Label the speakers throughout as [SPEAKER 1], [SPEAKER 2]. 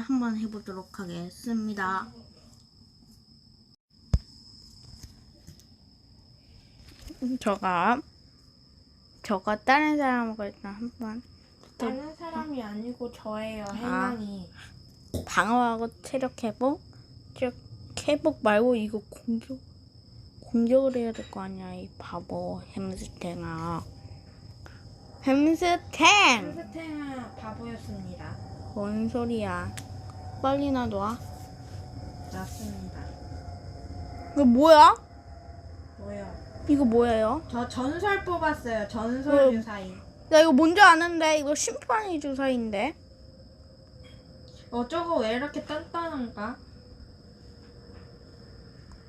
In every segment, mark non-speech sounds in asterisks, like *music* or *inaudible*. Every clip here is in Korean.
[SPEAKER 1] 한번 해보도록 하겠습니다. 저가 저가 다른 사람하고 일단 한번
[SPEAKER 2] 다른 사람이 아니고 저예요, 해명이.
[SPEAKER 1] 방어하고 체력 회복, 체력 회복 말고 이거 공격 공격을 해야 될 거 아니야 이 바보 햄스탱아 햄스탱
[SPEAKER 2] 햄스탱은 바보였습니다.
[SPEAKER 1] 뭔 소리야 빨리나 놔
[SPEAKER 2] 맞습니다.
[SPEAKER 1] 이거 뭐야?
[SPEAKER 2] 뭐요?
[SPEAKER 1] 이거 뭐예요?
[SPEAKER 2] 저 전설 뽑았어요. 전설
[SPEAKER 1] 음.
[SPEAKER 2] 유사인.
[SPEAKER 1] 나 이거 뭔지 아는데 이거 심판이 주사인데
[SPEAKER 2] 어쩌고 왜 이렇게 단단한가?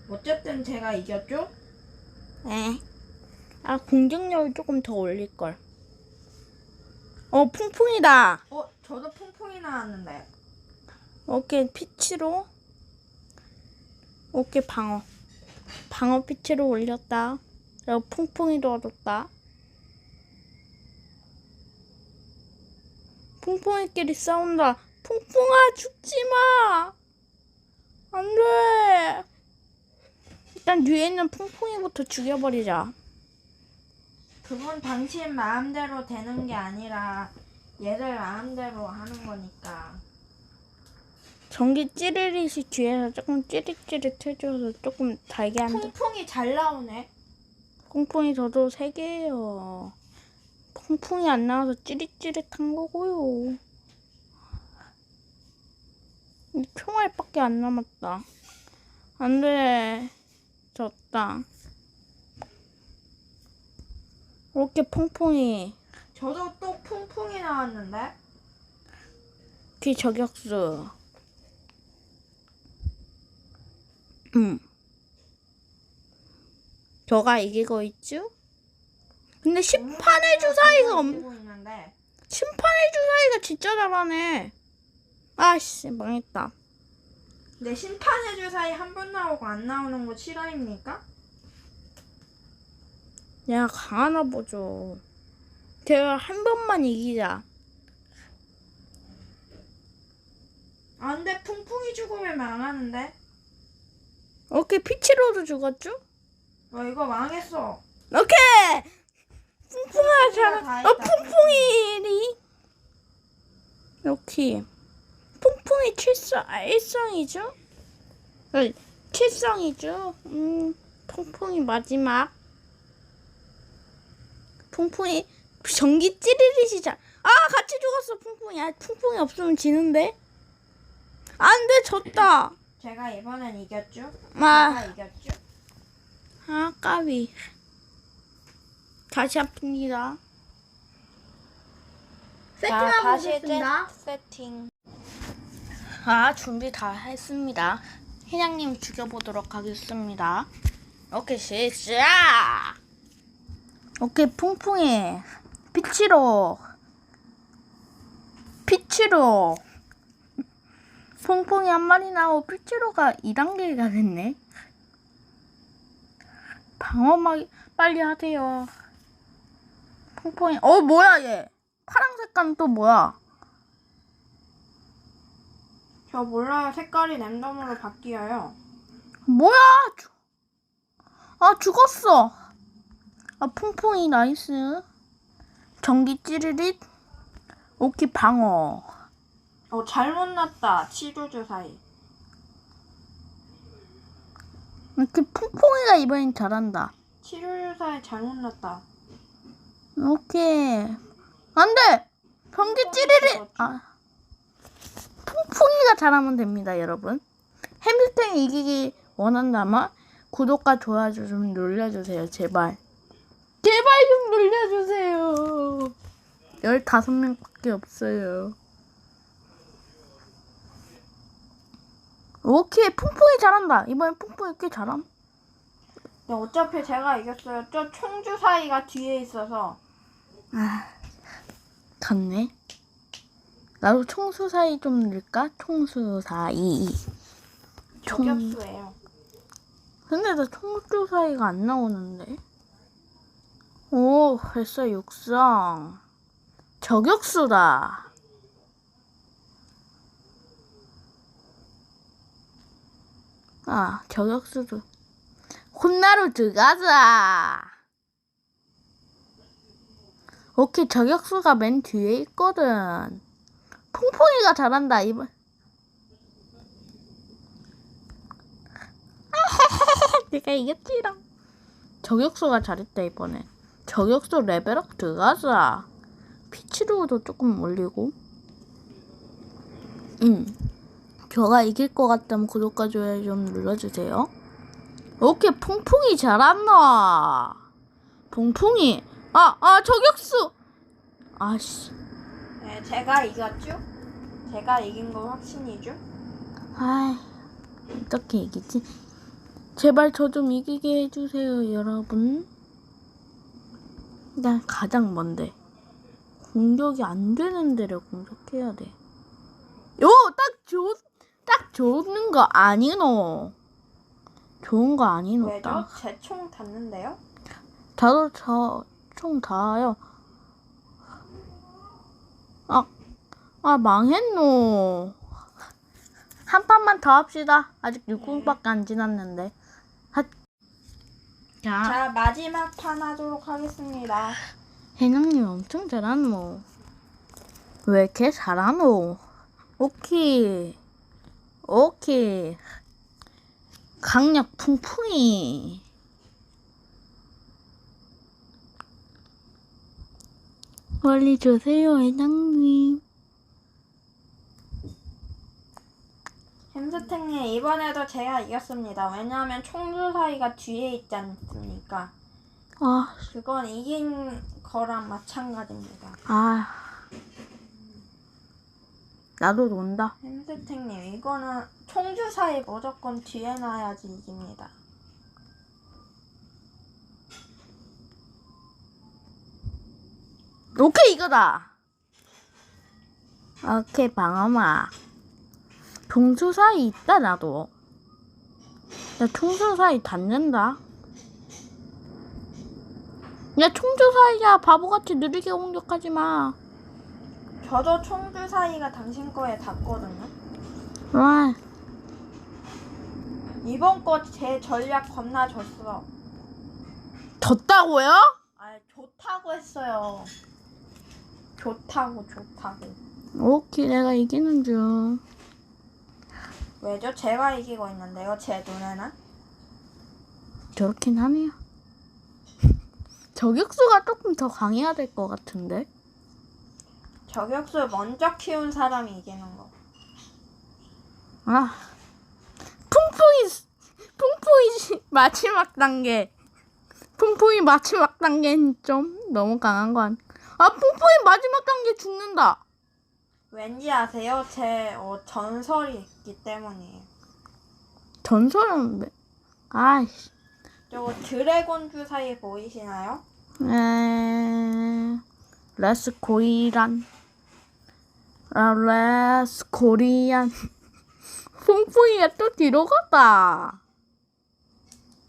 [SPEAKER 2] 어쨌든 제가 이겼죠?
[SPEAKER 1] 에. 아 공격력을 조금 더 올릴 걸 어 풍풍이다.
[SPEAKER 2] 어, 저도 퐁퐁이 나왔는데.
[SPEAKER 1] 오케이 피치로. 오케이 방어. 방어 피치로 올렸다. 그리고 풍풍이도 얻었다. 풍풍이끼리 싸운다. 풍풍아 죽지 마! 안 돼! 일단 뒤에 있는 풍풍이부터 죽여버리자
[SPEAKER 2] 그건 당신 마음대로 되는 게 아니라 얘들 마음대로 하는 거니까.
[SPEAKER 1] 전기 찌릿릿이 뒤에서 조금 찌릿찌릿 해줘서 조금 달게 한다
[SPEAKER 2] 퐁퐁이 잘 나오네.
[SPEAKER 1] 퐁퐁이 저도 세 개예요. 퐁퐁이 안 나와서 찌릿찌릿한 거고요. 이 총알밖에 안 남았다. 안 돼. 졌다. 이렇게 퐁퐁이
[SPEAKER 2] 저도 또 퐁퐁이 나왔는데.
[SPEAKER 1] 귀 저격수. 음. 저가 이기고 있죠? 근데 심판의 주사위가 없,
[SPEAKER 2] 있는데.
[SPEAKER 1] 심판의 주사위가 진짜 잘하네. 아씨, 망했다.
[SPEAKER 2] 내 심판의 주사위 한 번 나오고 안 나오는 거 실화입니까?
[SPEAKER 1] 야, 강하나 보죠. 제가 한 번만 이기자.
[SPEAKER 2] 안 돼, 퐁퐁이 죽으면 망하는데.
[SPEAKER 1] 오케이, 피치로도 죽었죠?
[SPEAKER 2] 어, 이거 망했어.
[SPEAKER 1] 오케이! 풍풍아,
[SPEAKER 2] 다
[SPEAKER 1] 잘, 어, 풍풍이리. 이렇게. 풍풍이 칠성, 아, 일성이죠? 어, 칠성이죠? 음, 풍풍이 마지막. 풍풍이, 전기 찌르릿이 잘, 아, 같이 죽었어, 풍풍이. 아, 풍풍이 없으면 지는데? 안 돼, 졌다.
[SPEAKER 2] 제가 이번엔 이겼죠?
[SPEAKER 1] 아.
[SPEAKER 2] 제가 이겼죠?
[SPEAKER 1] 아, 까비. 다시 아픕니다. 세팅하고 오겠습니다.
[SPEAKER 2] 세팅.
[SPEAKER 1] 아, 준비 다 했습니다. 회장님 죽여보도록 하겠습니다. 오케이, 시작! 오케이, 풍풍이. 피치로. 피치로. 풍풍이 한 마리 나오고 피치로가 2단계가 됐네. 방어막 빨리 하세요. 퐁퐁이 어 뭐야 얘 파랑 색깔은 또 뭐야?
[SPEAKER 2] 저 몰라요. 색깔이 랜덤으로 바뀌어요.
[SPEAKER 1] 뭐야? 죽- 아 죽었어. 아 퐁퐁이 나이스. 전기 찌르릿. 오키 방어.
[SPEAKER 2] 어, 잘못 났다. 치료 주사위.
[SPEAKER 1] 이렇게 퐁퐁이가 이번엔 잘한다.
[SPEAKER 2] 치료 주사위 잘못 났다.
[SPEAKER 1] 오케이. 안 돼. 전기 찌르릿. 아. 퐁퐁이가 잘하면 됩니다, 여러분. 햄스터이 이기기 원한다면 구독과 좋아요 좀 눌러주세요, 제발. 제발 좀 눌러주세요. 15명밖에 없어요. 오케이, 퐁퐁이 잘한다. 이번엔 퐁퐁이 꽤 잘함.
[SPEAKER 2] 네, 어차피 제가 이겼어요. 저 총 주사위가 뒤에 있어서.
[SPEAKER 1] 갔네. 나도 총수 사이 좀 넣을까? 총수 사이. 총.
[SPEAKER 2] 저격수예요.
[SPEAKER 1] 근데 나 총수 사이가 안 나오는데. 오, 벌써 육성. 저격수다. 아, 저격수도. 혼나로 들어가자. 오케이, 저격수가 맨 뒤에 있거든. 퐁퐁이가 잘한다, 이번. *laughs* 내가 이겼지랑. 저격수가 잘했다, 이번에. 저격수 레벨업 들어가자. 피치로도 조금 올리고. 응. 저가 이길 것 같다면 구독과 좋아요 좀 눌러주세요. 오케이, 퐁퐁이 잘한다. 퐁퐁이. 아, 아, 저격수! 아씨.
[SPEAKER 2] 네, 제가 이겼죠? 제가 이긴 거 확신이죠?
[SPEAKER 1] 아이, 어떻게 이기지? 제발 저 좀 이기게 해주세요, 여러분. 난 가장 먼데. 공격이 안 되는 데를 공격해야 돼. 요! 딱 좋, 딱 좋은 거 아니노. 좋은 거 아니노,
[SPEAKER 2] 왜죠?
[SPEAKER 1] 딱.
[SPEAKER 2] 제 총 닿는데요?
[SPEAKER 1] 다들 저, 총 다요. 아, 아, 망했노. 한 판만 더 합시다. 아직 6분밖에 안 지났는데. 하... 자,
[SPEAKER 2] 자, 마지막 판 하도록 하겠습니다.
[SPEAKER 1] 해낭님 엄청 잘하노. 왜 이렇게 잘하노? 오케이. 오케이. 강력 풍풍이. 빨리 주세요, 해낭님.
[SPEAKER 2] 햄스탱님 이번에도 제가 이겼습니다. 왜냐하면 총주 사이가 뒤에 있지 않습니까?
[SPEAKER 1] 아,
[SPEAKER 2] 그건 이긴 거랑 마찬가지입니다.
[SPEAKER 1] 아. 나도 논다.
[SPEAKER 2] 햄스탱님 이거는 총주 사이 무조건 뒤에 놔야지 이깁니다.
[SPEAKER 1] 오케이, 이거다. 오케이, 방어마. 동수 사이 있다, 나도. 야, 총수 사이 닿는다. 야, 총수 사이야. 바보같이 느리게 공격하지 마.
[SPEAKER 2] 저도 총주 사이가 당신 거에 닿거든요.
[SPEAKER 1] 와,
[SPEAKER 2] 이번 거 제 전략 겁나 졌어.
[SPEAKER 1] 졌다고요?
[SPEAKER 2] 아 좋다고 했어요. 좋다고 좋다고.
[SPEAKER 1] 오케이, 내가 이기는 중.
[SPEAKER 2] 왜죠? 제가 이기고 있는데요. 제 눈에는.
[SPEAKER 1] 저렇긴 하네요. *laughs* 저격수가 조금 더 강해야 될 것 같은데.
[SPEAKER 2] 저격수 먼저 키운 사람이 이기는 거.
[SPEAKER 1] 아, 풍풍이, 풍풍이 마지막 단계. 풍풍이 마지막 단계는 좀 너무 강한 거 아니? 아, 풍풍이 마지막 단계 죽는다.
[SPEAKER 2] 왠지 아세요? 제 어, 전설이 있기 때문이에요.
[SPEAKER 1] 전설은, 왜- 아이씨.
[SPEAKER 2] 저거 드래곤 주사위 보이시나요?
[SPEAKER 1] 에, 레스 코리안. 아, 레스 코리안. 풍풍이가 또 뒤로 갔다.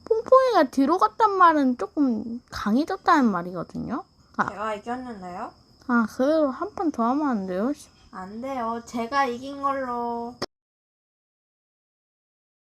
[SPEAKER 1] 풍풍이가 뒤로 갔단 말은 조금 강해졌다는 말이거든요. 아,
[SPEAKER 2] 제가 이겼는데요.
[SPEAKER 1] 아 그래도 한판 더 하면 안 돼요?
[SPEAKER 2] 안 돼요. 제가 이긴 걸로.